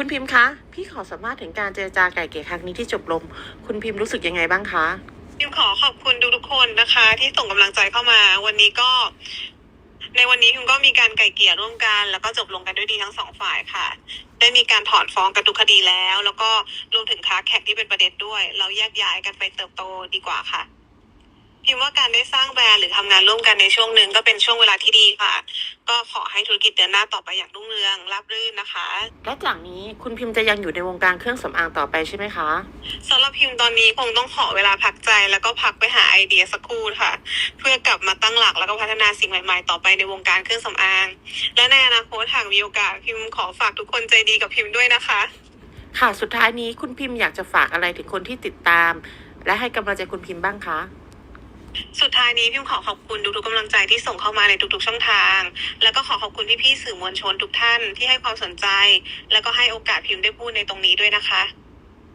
คุณพิมพ์คะ พี่ขอสัมภาษณ์ถึงการเจรจาไก่เกลี่ยครั้งนี้ที่จบลง คุณพิมพ์รู้สึกยังไงบ้างคะพิมขอขอบคุณทุกๆคนนะคะ ที่ส่งกำลังใจเข้ามา วันนี้ก็ ในวันนี้พิมก็มีการไก่เกลี่ยร่วมกัน แล้วก็จบลงกันด้วยดีทั้งสองฝ่ายค่ะ ได้มีการถอนฟ้องกันทุกคดีแล้ว แล้วก็รวมถึงค้าแข่งที่เป็นประเด็นด้วย เราแยกย้ายกันไปเติบโตดีกว่าค่ะพิมว่าการได้สร้างแบรนด์หรือทำงานร่วมกันในช่วงหนึ่งก็เป็นช่วงเวลาที่ดีค่ะ ก็ขอให้ธุรกิจเดินหน้าต่อไปอย่างรุ่งเรืองราบรื่นนะคะ และจากนี้คุณพิมพ์จะยังอยู่ในวงการเครื่องสำอางต่อไปใช่ไหมคะ สำหรับพิมพ์ตอนนี้คงต้องขอเวลาพักใจแล้วก็พักไปหาไอเดียสักครู่ค่ะ เพื่อกลับมาตั้งหลักแล้วก็พัฒนาสิ่งใหม่ๆ ต่อไปในวงการเครื่องสำอาง และในอนาคตหากมีโอกาสพิมพ์ขอฝากทุกคนใจดีกับพิมพ์ด้วยนะคะ ค่ะ สุดท้ายนี้คุณพิมพ์อยากจะฝากอะไรถึงคนที่ติดตาม และให้กำลังใจคุณพิมพ์บ้างคะ สุดท้ายนี้พิมขอขอบคุณทุกๆกำลังใจที่ส่งเข้ามาในทุกๆช่องทาง แล้วก็ขอขอบคุณพี่ๆสื่อมวลชนทุกท่านที่ให้ความสนใจ แล้วก็ให้โอกาสพิมพ์ได้พูดในตรงนี้ด้วยนะคะ